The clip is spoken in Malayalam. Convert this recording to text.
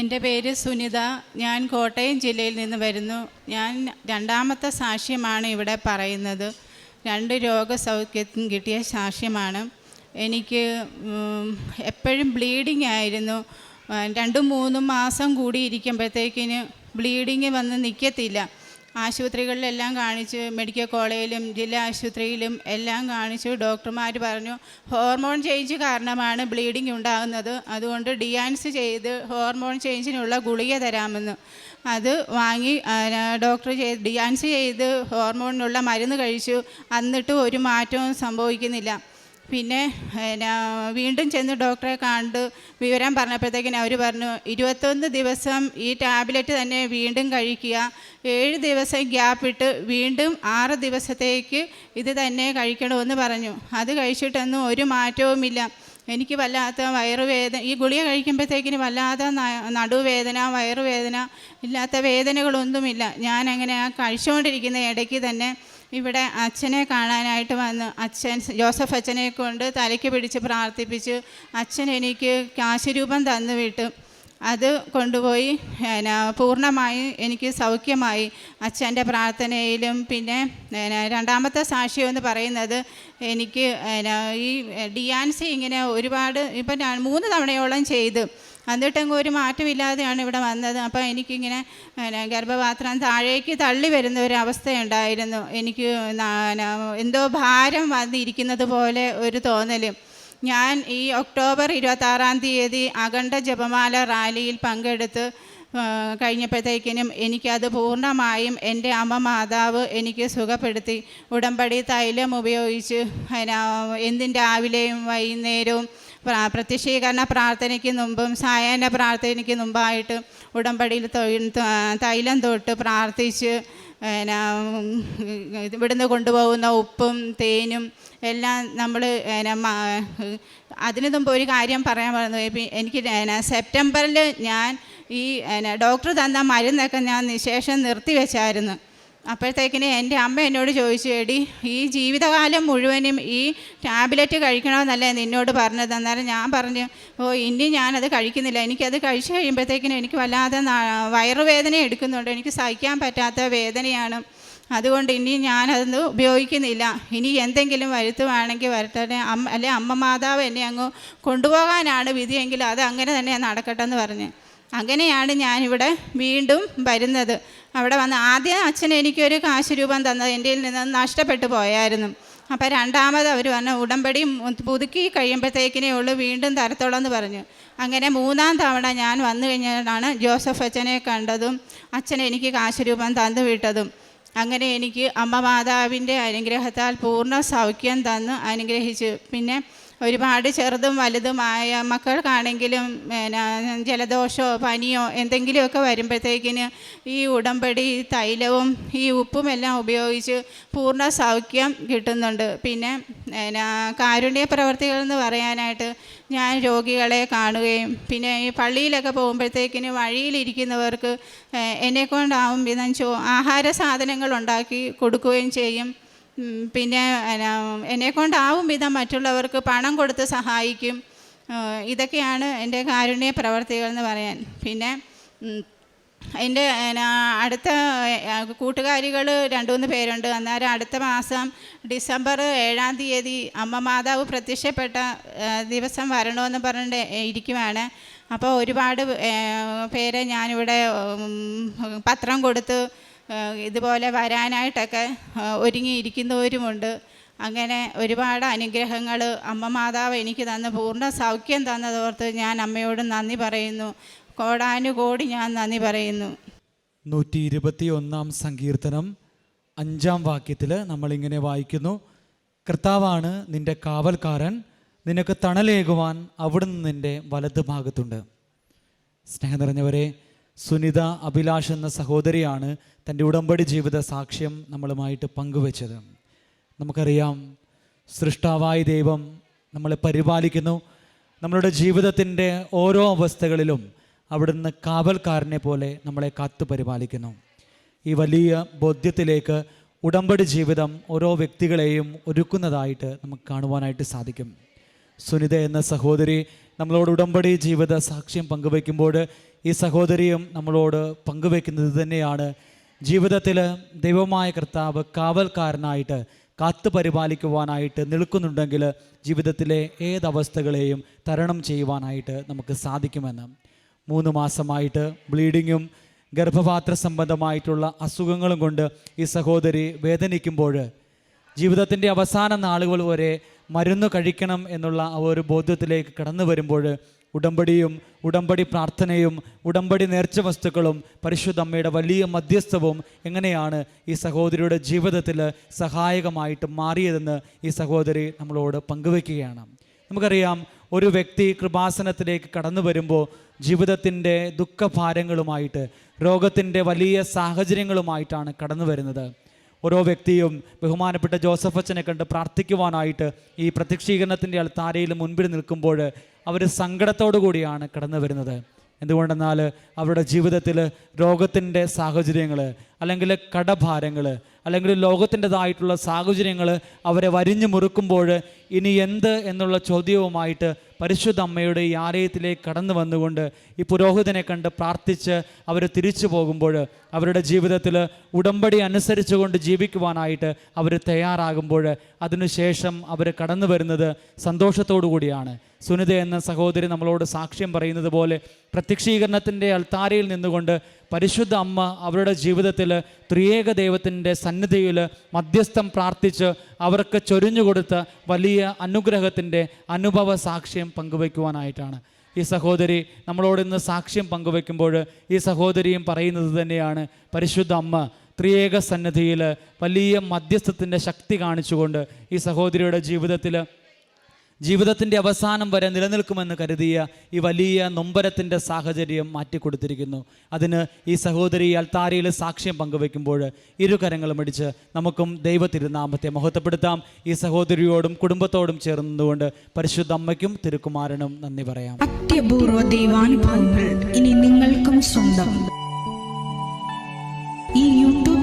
എന്റെ പേര് സുനിത. ഞാൻ കോട്ടയം ജില്ലയിൽ നിന്ന് വരുന്നു. ഞാൻ രണ്ടാമത്തെ സാക്ഷ്യമാണ് ഇവിടെ പറയുന്നത്. രണ്ട് രോഗസൗഖ്യത്തിന് കിട്ടിയ സാക്ഷ്യമാണ്. എനിക്ക് എപ്പോഴും ബ്ലീഡിങ് ആയിരുന്നു. രണ്ടും മൂന്നും മാസം കൂടി ഇരിക്കുമ്പോഴത്തേക്കിന് ബ്ലീഡിങ് വന്ന് നിൽക്കത്തില്ല ആശുപത്രികളിലെല്ലാം കാണിച്ച് മെഡിക്കൽ കോളേജിലും ജില്ലാ ആശുപത്രിയിലും എല്ലാം കാണിച്ചു ഡോക്ടർമാർ പറഞ്ഞു ഹോർമോൺ ചേഞ്ച് കാരണമാണ് ബ്ലീഡിങ് ഉണ്ടാകുന്നത്. അതുകൊണ്ട് ഡിയാൻസ് ചെയ്ത് ഹോർമോൺ ചേഞ്ചിനുള്ള ഗുളിക തരാമെന്ന്. അത് വാങ്ങി ഡോക്ടർ ചെയ്ത് ഡിയാൻസ് ചെയ്ത് ഹോർമോണിനുള്ള മരുന്ന് കഴിച്ചു. എന്നിട്ടും ഒരു മാറ്റവും സംഭവിക്കുന്നില്ല. പിന്നെ എന്നാ, വീണ്ടും ചെന്ന് ഡോക്ടറെ കണ്ട് വിവരം പറഞ്ഞപ്പോഴത്തേക്കിന് അവർ പറഞ്ഞു ഇരുപത്തൊന്ന് ദിവസം ഈ ടാബ്ലറ്റ് തന്നെ വീണ്ടും കഴിക്കുക. ഏഴ് ദിവസം ഗ്യാപ്പ് ഇട്ട് വീണ്ടും ആറ് ദിവസത്തേക്ക് ഇത് തന്നെ കഴിക്കണമെന്ന് പറഞ്ഞു. അത് കഴിച്ചിട്ടൊന്നും ഒരു മാറ്റവുമില്ല. എനിക്ക് വല്ലാത്ത വയറുവേദന. ഈ ഗുളിക കഴിക്കുമ്പോഴത്തേക്കിന് വല്ലാത്ത നടുവേദന വയറുവേദന ഇല്ലാത്ത വേദനകളൊന്നുമില്ല. ഞാൻ അങ്ങനെ ആ കഴിച്ചുകൊണ്ടിരിക്കുന്ന ഇടയ്ക്ക് തന്നെ ഇവിടെ അച്ഛനെ കാണാനായിട്ട് വന്ന് അച്ഛൻ ജോസഫ് അച്ഛനെ കൊണ്ട് തലയ്ക്ക് പിടിച്ച് പ്രാർത്ഥിപ്പിച്ച് അച്ഛൻ എനിക്ക് കാശുരൂപം തന്നു വിട്ടു. അത് കൊണ്ടുപോയി പിന്നെ പൂർണമായി എനിക്ക് സൗഖ്യമായി അച്ഛന്റെ പ്രാർത്ഥനയിലും പിന്നെ പിന്നെ രണ്ടാമത്തെ സാക്ഷ്യം എന്ന് പറയുന്നത് എനിക്ക് പിന്നെ ഈ ഡിയാൻസി ഇങ്ങനെ ഒരുപാട് ഇപ്പം മൂന്ന് തവണയോളം ചെയ്തു എന്നിട്ടെങ്ങും ഒരു മാറ്റമില്ലാതെയാണ് ഇവിടെ വന്നത്. അപ്പോൾ എനിക്കിങ്ങനെ ഗർഭപാത്രം താഴേക്ക് തള്ളി വരുന്ന ഒരു അവസ്ഥയുണ്ടായിരുന്നു. എനിക്ക് എന്തോ ഭാരം വന്നിരിക്കുന്നത് പോലെ ഒരു തോന്നലും. ഞാൻ ഈ ഒക്ടോബർ ഇരുപത്താറാം തീയതി അഖണ്ഡ ജപമാല റാലിയിൽ പങ്കെടുത്ത് കഴിഞ്ഞപ്പോഴത്തേക്കിനും എനിക്കത് പൂർണമായും എന്റെ അമ്മ മാതാവ് എനിക്ക് സുഖപ്പെടുത്തി. ഉടമ്പടി തൈലം ഉപയോഗിച്ച് എന്തിന്റെ രാവിലെയും വൈകുന്നേരവും പ്രത്യക്ഷീകരണ പ്രാർത്ഥനയ്ക്ക് മുമ്പും സായാഹ്ന പ്രാർത്ഥനയ്ക്ക് മുമ്പായിട്ട് ഉടമ്പടിയിൽ തൈലം തൊട്ട് പ്രാർത്ഥിച്ച് പിന്നെ ഇവിടുന്ന് കൊണ്ടുപോകുന്ന ഉപ്പും തേനും എല്ലാം നമ്മൾ അതിനു മുമ്പ് ഒരു കാര്യം പറയാൻ പറഞ്ഞു എനിക്ക് സെപ്റ്റംബറിൽ ഞാൻ ഈ ഡോക്ടർ തന്ന മരുന്നൊക്കെ ഞാൻ നിശേഷം നിർത്തി നിർത്തിവെച്ചായിരുന്നു. അപ്പോഴത്തേക്കിന് എന്റെ അമ്മ എന്നോട് ചോദിച്ചു എടി ഈ ജീവിതകാലം മുഴുവനും ഈ ടാബ്ലറ്റ് കഴിക്കണമെന്നല്ലേ നിന്നോട് പറഞ്ഞത്? അന്നേരം ഞാൻ പറഞ്ഞു ഓ ഇനി ഞാനത് കഴിക്കുന്നില്ല. എനിക്കത് കഴിച്ചു കഴിയുമ്പോഴത്തേക്കിനും എനിക്ക് വല്ലാതെ വയറുവേദന എടുക്കുന്നുണ്ട്. എനിക്ക് സഹിക്കാൻ പറ്റാത്ത വേദനയാണ്. അതുകൊണ്ട് ഇനി ഞാനത് ഉപയോഗിക്കുന്നില്ല. ഇനി എന്തെങ്കിലും വരുത്തുവാണെങ്കിൽ വരട്ടെ. അമ്മ അല്ലെ അമ്മ മാതാവ് എന്നെ അങ്ങ് കൊണ്ടുപോകാനാണ് വിധിയെങ്കിൽ അത് അങ്ങനെ തന്നെ നടക്കട്ടെ എന്ന് പറഞ്ഞ്. അങ്ങനെയാണ് ഞാനിവിടെ വീണ്ടും വരുന്നത്. അവിടെ വന്ന് ആദ്യം അച്ഛൻ എനിക്കൊരു കാശ് രൂപം തന്നത് എന്റെ നിന്ന് നഷ്ടപ്പെട്ടു പോയായിരുന്നു. അപ്പോൾ രണ്ടാമത് അവർ പറഞ്ഞു ഉടമ്പടി പുതുക്കി കഴിയുമ്പോഴത്തേക്കിനേ ഉള്ളൂ വീണ്ടും തരത്തോളം എന്ന് പറഞ്ഞു. അങ്ങനെ മൂന്നാം തവണ ഞാൻ വന്നു കഴിഞ്ഞാണ് ജോസഫ് അച്ഛനെ കണ്ടതും അച്ഛൻ എനിക്ക് കാശ് രൂപം തന്നു വിട്ടതും. അങ്ങനെ എനിക്ക് അമ്മ മാതാവിന്റെ അനുഗ്രഹത്താൽ പൂർണ സൗഖ്യം തന്ന് അനുഗ്രഹിച്ചു. പിന്നെ ഒരുപാട് ചെറുതും വലുതുമായ മക്കൾക്കാണെങ്കിലും പിന്നെ ജലദോഷമോ പനിയോ എന്തെങ്കിലുമൊക്കെ വരുമ്പോഴത്തേക്കിന് ഈ ഉടമ്പടി തൈലവും ഈ ഉപ്പും എല്ലാം ഉപയോഗിച്ച് പൂർണ സൗഖ്യം കിട്ടുന്നുണ്ട്. പിന്നെ പിന്നെ കാരുണ്യ പ്രവർത്തികൾ എന്ന് പറയാനായിട്ട് ഞാൻ രോഗികളെ കാണുകയും പിന്നെ ഈ പള്ളിയിലൊക്കെ പോകുമ്പോഴത്തേക്കിന് വഴിയിലിരിക്കുന്നവർക്ക് എന്നെക്കൊണ്ടാവും വിധം ചോ ആഹാര സാധനങ്ങൾ ഉണ്ടാക്കി കൊടുക്കുകയും ചെയ്യും. പിന്നെ എന്നെ എന്നെക്കൊണ്ടാവും വിധം മറ്റുള്ളവർക്ക് പണം കൊടുത്ത് സഹായിക്കും. ഇതൊക്കെയാണ് എന്റെ കാരുണ്യ പ്രവർത്തികൾ എന്ന് പറയാൻ. പിന്നെ എന്റെ അടുത്ത കൂട്ടുകാരികൾ രണ്ടു മൂന്ന് പേരുണ്ട്. അന്നേരം അടുത്ത മാസം ഡിസംബർ ഏഴാം തീയതി അമ്മ മാതാവ് പ്രത്യക്ഷപ്പെട്ട ദിവസം വരണമെന്ന് പറഞ്ഞിട്ട് ഇരിക്കുവാണ്. അപ്പോൾ ഒരുപാട് പേരെ ഞാനിവിടെ പത്രം കൊടുത്ത് ഇതുപോലെ വരാനായിട്ടൊക്കെ ഒരുങ്ങിയിരിക്കുന്നവരുമുണ്ട്. അങ്ങനെ ഒരുപാട് അനുഗ്രഹങ്ങൾ അമ്മ മാതാവ് എനിക്ക് തന്ന് പൂർണ സൗഖ്യം തന്നതോർത്ത് ഞാൻ അമ്മയോട് നന്ദി പറയുന്നു. കോടാനുകോടി ഞാൻ നന്ദി പറയുന്നു. നൂറ്റി ഇരുപത്തി ഒന്നാം സങ്കീർത്തനം അഞ്ചാം വാക്യത്തിൽ നമ്മളിങ്ങനെ വായിക്കുന്നു. കർത്താവാണ് നിന്റെ കാവൽക്കാരൻ നിനക്ക് തണലേകുവാൻ അവിടുന്ന് നിന്റെ വലത് ഭാഗത്തുണ്ട് സ്നേഹം നിറഞ്ഞവരെ സുനിത അഭിലാഷ് എന്ന സഹോദരിയാണ് തന്റെ ഉടമ്പടി ജീവിത സാക്ഷ്യം നമ്മളുമായിട്ട് പങ്കുവച്ചത്. നമുക്കറിയാം സൃഷ്ടാവായ ദൈവം നമ്മളെ പരിപാലിക്കുന്നു. നമ്മളുടെ ജീവിതത്തിന്റെ ഓരോ അവസ്ഥകളിലും അവിടുന്ന് കാവൽക്കാരനെ പോലെ നമ്മളെ കാത്തു പരിപാലിക്കുന്നു. ഈ വലിയ ബോധ്യത്തിലേക്ക് ഉടമ്പടി ജീവിതം ഓരോ വ്യക്തികളെയും ഒരുക്കുന്നതായിട്ട് നമുക്ക് കാണുവാനായിട്ട് സാധിക്കും. സുനിത എന്ന സഹോദരി നമ്മളോട് ഉടമ്പടി ജീവിത സാക്ഷ്യം പങ്കുവയ്ക്കുമ്പോൾ ഈ സഹോദരിയും നമ്മളോട് പങ്കുവെക്കുന്നത് തന്നെയാണ്. ജീവിതത്തിൽ ദൈവമായ കർത്താവ് കാവൽക്കാരനായിട്ട് കാത്തു പരിപാലിക്കുവാനായിട്ട് നിൽക്കുന്നുണ്ടെങ്കിൽ ജീവിതത്തിലെ ഏതവസ്ഥകളെയും തരണം ചെയ്യുവാനായിട്ട് നമുക്ക് സാധിക്കുമെന്ന്. മൂന്ന് മാസമായിട്ട് ബ്ലീഡിങ്ങും ഗർഭപാത്ര സംബന്ധമായിട്ടുള്ള അസുഖങ്ങളും കൊണ്ട് ഈ സഹോദരി വേദനിക്കുമ്പോൾ ജീവിതത്തിന്റെ അവസാന നാളുകൾ വരെ മരുന്ന് കഴിക്കണം എന്നുള്ള ആ ഒരു ബോധ്യത്തിലേക്ക് കടന്നു വരുമ്പോൾ ഉടമ്പടിയും ഉടമ്പടി പ്രാർത്ഥനയും ഉടമ്പടി നേർച്ച വസ്തുക്കളും പരിശുദ്ധ അമ്മയുടെ വലിയ മധ്യസ്ഥവും എങ്ങനെയാണ് ഈ സഹോദരിയുടെ ജീവിതത്തിൽ സഹായകമായിട്ട് മാറിയതെന്ന് ഈ സഹോദരി നമ്മളോട് പങ്കുവെക്കുകയാണ് നമുക്കറിയാം ഒരു വ്യക്തി കൃപാസനത്തിലേക്ക് കടന്നു വരുമ്പോൾ ജീവിതത്തിന്റെ ദുഃഖഭാരങ്ങളുമായിട്ട് രോഗത്തിന്റെ വലിയ സാഹചര്യങ്ങളുമായിട്ടാണ് കടന്നു വരുന്നത്. ഓരോ വ്യക്തിയും ബഹുമാനപ്പെട്ട ജോസഫ് അച്ഛനെ കണ്ട് പ്രാർത്ഥിക്കുവാനായിട്ട് ഈ പ്രത്യക്ഷീകരണത്തിന്റെ അൾത്താരയിൽ മുൻപിൽ നിൽക്കുമ്പോൾ അവർ സങ്കടത്തോടു കൂടിയാണ് കടന്നു വരുന്നത്. എന്തുകൊണ്ടെന്നാൽ അവരുടെ ജീവിതത്തിൽ രോഗത്തിന്റെ സാഹചര്യങ്ങൾ അല്ലെങ്കിൽ കടഭാരങ്ങൾ അല്ലെങ്കിൽ ലോകത്തിന്റെതായിട്ടുള്ള സാഹചര്യങ്ങൾ അവരെ വരിഞ്ഞു മുറുക്കുമ്പോൾ ഇനി എന്ത് എന്നുള്ള ചോദ്യവുമായിട്ട് പരിശുദ്ധ അമ്മയുടെ ഈ ആലയത്തിലേക്ക് കടന്നു വന്നുകൊണ്ട് ഈ പുരോഹിതനെ കണ്ട് പ്രാർത്ഥിച്ച് അവർ തിരിച്ചു പോകുമ്പോൾ അവരുടെ ജീവിതത്തിൽ ഉടമ്പടി അനുസരിച്ചുകൊണ്ട് ജീവിക്കുവാനായിട്ട് അവർ തയ്യാറാകുമ്പോൾ അതിനുശേഷം അവർ കടന്നു വരുന്നത് സന്തോഷത്തോടു കൂടിയാണ്. സുനിത എന്ന സഹോദരി നമ്മളോട് സാക്ഷ്യം പറയുന്നത് പോലെ പ്രത്യക്ഷീകരണത്തിന്റെ അൾത്താരയിൽ നിന്നുകൊണ്ട് പരിശുദ്ധ അമ്മ അവരുടെ ജീവിതത്തിൽ ത്രിയേക ദൈവത്തിന്റെ സന്നിധിയിൽ മധ്യസ്ഥം പ്രാർത്ഥിച്ച് അവർക്ക് ചൊരിഞ്ഞുകൊടുത്ത വലിയ അനുഗ്രഹത്തിന്റെ അനുഭവ സാക്ഷ്യം പങ്കുവയ്ക്കുവാനായിട്ടാണ്. ഈ സഹോദരി നമ്മളോട് ഇന്ന് സാക്ഷ്യം പങ്കുവെക്കുമ്പോൾ ഈ സഹോദരിയും പറയുന്നത് തന്നെയാണ് പരിശുദ്ധ അമ്മ ത്രിയേക സന്നിധിയിൽ വലിയ മധ്യസ്ഥത്തിന്റെ ശക്തി കാണിച്ചുകൊണ്ട് ഈ സഹോദരിയുടെ ജീവിതത്തിൽ ജീവിതത്തിന്റെ അവസാനം വരെ നിലനിൽക്കുമെന്ന് കരുതിയ ഈ വലിയ നൊമ്പരത്തിന്റെ സാഹചര്യം മാറ്റിക്കൊടുത്തിരിക്കുന്നു. അതിന് ഈ സഹോദരി അൽത്താരയിൽ സാക്ഷ്യം പങ്കുവെക്കുമ്പോൾ ഇരുകരങ്ങളും അടിച്ച് നമുക്കും ദൈവ തിരുനാമത്തെ മഹത്വപ്പെടുത്താം. ഈ സഹോദരിയോടും കുടുംബത്തോടും ചേർന്നുകൊണ്ട് പരിശുദ്ധ അമ്മയ്ക്കും തിരുക്കുമാരനും നന്ദി പറയാം. അത്യപൂർവ ദൈവാനുഭവങ്ങൾ ഇനി നിങ്ങൾക്കും സ്വന്തം.